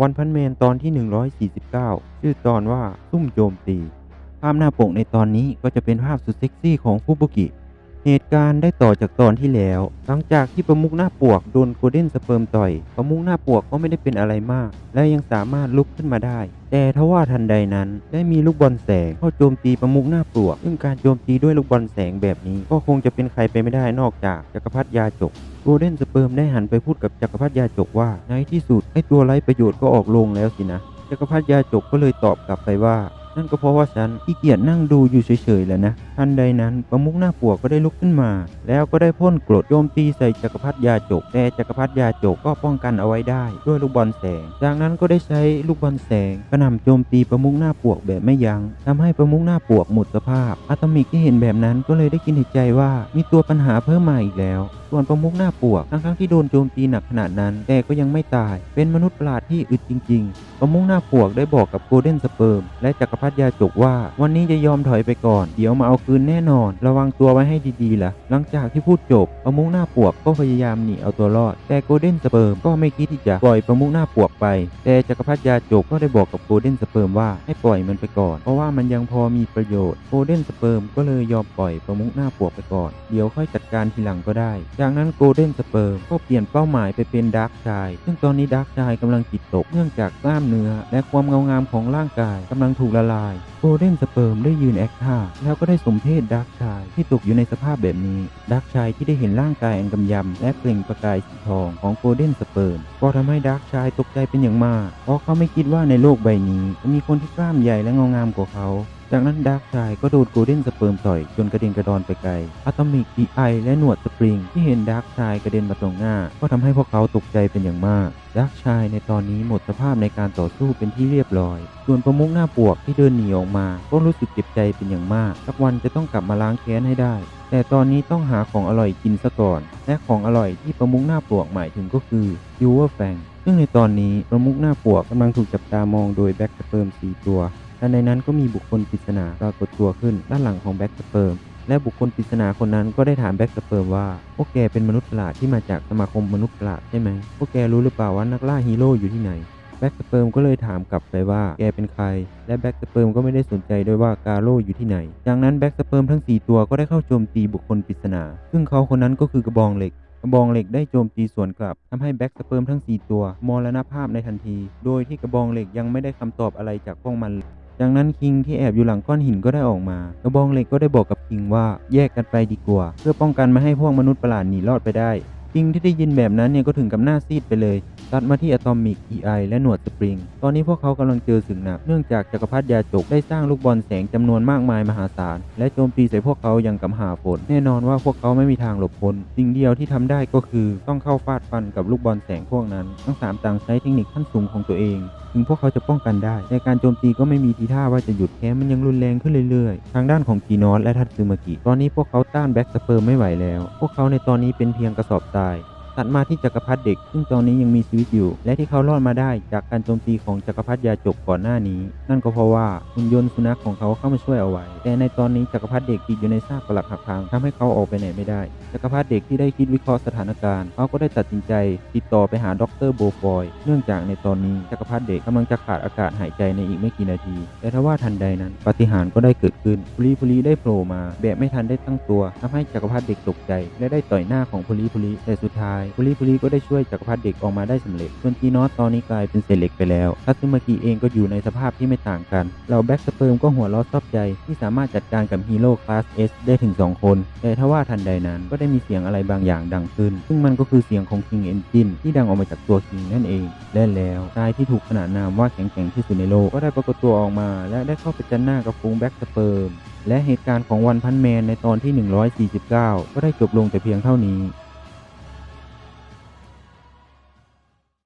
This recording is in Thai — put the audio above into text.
วันพันแมนตอนที่ 149 ชื่อตอนว่าซุ่มโจมตี ภาพหน้าปกในตอนนี้ก็จะเป็นภาพสุดเซ็กซี่ของฟุบุกิ เหตุการณ์ได้ต่อจากตอนที่แล้ว หลังจากที่ประมุขหน้าปวกโดนโกลเด้นสเปิร์มต่อย ประมุขหน้าปวกก็ไม่ได้เป็นอะไรมาก และยังสามารถลุกขึ้นมาได้ แต่ทว่าทันใดนั้น ได้มีลูกบอลแสงเข้าโจมตีประมุขหน้าปวก ซึ่งการโจมตีด้วยลูกบอลแสงแบบนี้ ก็คงจะเป็นใครไปไม่ได้นอกจากจักรพรรดิยาจกโกลเด้นสเปิร์มได้หันไปพูดกับจักรพรรดิยาจกว่าในที่สุดไอตัวไร้ประโยชน์ก็ออกโรงแล้วสินะจักรพรรดิยาจกก็เลยตอบกลับไปว่า นั่นก็เพราะว่าฉันขี้เกียจนั่งดูอยู่เฉยๆแหล้วนะทันใดนั้นประมุขหน้าปวกก็ได้ลุกขึ้นมา แล้วก็ได้พ่นกรดโจมตีใส่จักรพรรดิยาจก แต่จักรพรรดิยาจกก็ป้องกันเอาไว้ได้ ด้วยลูกบอลแสง จากนั้นก็ได้ใช้ลูกบอลแสงกระหน่ำโจมตีประมุขหน้าปวกแบบไม่ยัง้งทำให้ประมุขหน้าปวกหมดสภาพอะตมิกที่เห็นแบบนั้นก็เลยได้คินใจว่ามีตัวปัญหาเพิ่มมาอีกแล้ว ส่วนประมุขหน้าปวกทั้งๆที่โดนโจมตีหนักขนาดนั้น แต่ก็ยังไม่ตาย เป็นมนุษย์ประหลาดที่อึดจริง ๆ ประมุขหน้าปวกได้บอกกับโกลเด้นสเปิร์มและจักรพรรดิยาจกว่า วันนี้จะยอมถอยไปก่อน เดี๋ยวมาเอาคืนแน่นอน ระวังตัวไว้ให้ดีๆล่ะ หลังจากที่พูดจบประมุขหน้าปวกก็พยายามหนีเอาตัวรอด แต่โกลเด้นสเปิร์มก็ไม่คิดที่จะปล่อยประมุขหน้าปวกไป แต่จักรพรรดิยาจกก็ได้บอกกับโกลเด้นสเปิร์มว่าให้ปล่อยมันไปก่อน เพราะว่ามันยังพอมีประโยชน์ โกลเด้นสเปิร์มก็เลยยอมปล่อยประมุขหน้าปวกไปก่อน เดี๋ยวค่อยจัดการทีหลังก็ได้ จากนั้นโกลเด้นสเปิร์มก็เปลี่ยนเป้าหมายไปเป็นดาร์กชาย ซึ่งตอนนี้ดาร์กชายกำลังจิตตกเนื่องจากกล้ามเนื้อและความเงางามของร่างกายกำลังถูกละลายโกลเด้นสเปิร์มได้ยืนแอคท่าแล้วก็ได้สมเพศดักชายที่ตกอยู่ในสภาพแบบนี้ ดักชายที่ได้เห็นร่างกายอันกำยำและเปล่งประกายสีทองของโกลเด้นสเปิร์มก็ทำให้ดักชายตกใจเป็นอย่างมาก เพราะเขาไม่คิดว่าในโลกใบนี้จะมีคนที่กล้ามใหญ่และเงางามกว่าเขา จากนั้นดาร์กชายก็โดนโกลเด้นสเปิร์มต่อยจนกระเด็นกระดอนไปไกลอะตอมิกดีไอและหนวดสปริงที่เห็นดาร์กชายกระเด็นมาตรงหน้า ก็ทำให้พวกเขาตกใจเป็นอย่างมากดาร์กชายในตอนนี้หมดสภาพในการต่อสู้เป็นที่เรียบร้อย ส่วนประมุขหน้าปวกที่เดินหนีออกมา ก็รู้สึกเจ็บใจเป็นอย่างมาก สักวันจะต้องกลับมาล้างแค้นให้ได้ แต่ตอนนี้ต้องหาของอร่อยกินซะก่อน และของอร่อยที่ประมุขหน้าปวกหมายถึงก็คือยูเวอร์แฟงซึ่งในตอนนี้ประมุขหน้าปวกกำลังถูกจับตามองโดยแบ็กสเปิร์มสีตัว และในนั้นก็มีบุคคลปริศนาปรากฏตัวขึ้นด้านหลังของแบ็กสเปิร์มและบุคคลปริศนาคนนั้นก็ได้ถามแบ็กสเปิร์มว่าพวกแกเป็นมนุษย์ประหลาดที่มาจากสมาคมมนุษย์ประหลาดใช่ไหมพวกแกรู้หรือเปล่าว่านักล่าฮีโร่อยู่ที่ไหนแบ็กสเปิร์มก็เลยถามกลับไปว่าแกเป็นใคร และแบ็กสเปิร์มก็ไม่ได้สนใจด้วยว่ากาโร่อยู่ที่ไหน จากนั้นแบ็กสเปิร์มทั้ง 4 ตัวก็ได้เข้าโจมตีบุคคลปริศนา ซึ่งเขาคนนั้นก็คือกระบองเหล็ก กระบองเหล็กได้โจมตีสวนกลับทำให้แบ็กสเปิร์มทั้ง 4 ตัวมรณภาพในทันที โดยที่กระบองเหล็กยังไม่ได้คำตอบอะไรจากพวกมัน จากนั้นคิงที่แอบอยู่หลังก้อนหินก็ได้ออกมากระบองเหล็กก็ได้บอกกับคิงว่าแยกกันไปดีกว่า เพื่อป้องกันไม่ให้พวกมนุษย์ประหลาดหนีรอดไปได้คิงที่ได้ยินแบบนั้นเนี่ยก็ถึงกับหน้าซีดไปเลย ตัดมาที่อะตอมิก EI และหนวดสปริง ตอนนี้พวกเขากำลังเจอสึกหนัก เนื่องจากจักรพรรดิยาจกได้สร้างลูกบอลแสงจำนวนมากมายมหาศาล และโจมตีใส่พวกเขาอย่างกับหาฝนแน่นอนว่าพวกเขาไม่มีทางหลบพ้น สิ่งเดียวที่ทำได้ก็คือต้องเข้าฟาดฟันกับลูกบอลแสงพวกนั้น ทั้งสามต่างใช้เทคนิคขั้นสูงของตัวเอง ถึงพวกเขาจะป้องกันได้แต่การโจมตีก็ไม่มีทีท่าว่าจะหยุดแค้มันยังรุนแรงขึ้นเรื่อยๆ ทางด้านของจีนอสและทัตซึมากิ ตอนนี้พวกเขาต้านแบ็กสเปิร์มไม่ไหวแล้ว พวกเขาในตอนนี้เป็นเพียงกระสอบทราย ตัดมาที่จักรพรรดิเด็ก ซึ่งตอนนี้ยังมีชีวิตอยู่ และที่เขารอดมาได้จากการโจมตีของจักรพรรดิยาจกก่อนหน้านี้ นั่นก็เพราะว่าหุ่นยนต์สุนัขของเขาเข้ามาช่วยเอาไว้ แต่ในตอนนี้จักรพรรดิเด็กติดอยู่ในซากปรักหักพังทำให้เขาออกไปไหนไม่ได้ จักรพรรดิเด็กที่ได้คิดวิเคราะห์สถานการณ์ เขาก็ได้ตัดสินใจ ติดต่อไปหาดรโบฟอย เนื่องจากในตอนนี้จักรพรรดิเด็กกำลังจะขาดอากาศหายใจในอีกไม่กี่นาที แต่ทว่าทันใดนั้นปาฏิหาริย์ก็ได้เกิดขึ้นพลีพลีได้โผล่มาแบบไม่ทันได้ตั้งตัวทำให้จักรพรรดิเด็กตกใจ และได้ต่อยหน้าของพลีพลีแต่สุดท้ายพุลีพุลีก็ได้ช่วยจักรพรรดิเด็กออกมาได้สำเร็จ ส่วนจีนอสตอนนี้กลายเป็นเศษเหล็กไปแล้วทัตสึมากิเองก็อยู่ในสภาพที่ไม่ต่างกันเหล่าแบ็กสเปิร์มก็หัวเราะชอบใจ ที่สามารถจัดการกับฮีโร่คลาส S ได้ถึง 2 คน แต่ทว่าทันใดนั้นก็ได้มีเสียงอะไรบางอย่างดังขึ้น ซึ่งมันก็คือเสียงของ King Engine ที่ดังออกมาจากตัว King นั่นเอง และแล้วชายที่ถูกขนานนามว่าแข็งแกร่งที่สุดในโลกก็ได้ปรากฏตัวออกมา และได้เข้าไปจันหน้ากับฟูงแบ็กสเปิร์มและเหตุการณ์ของวันพันแมนในตอนที่ 149 ก็ได้จบลงแต่เพียงเท่านี้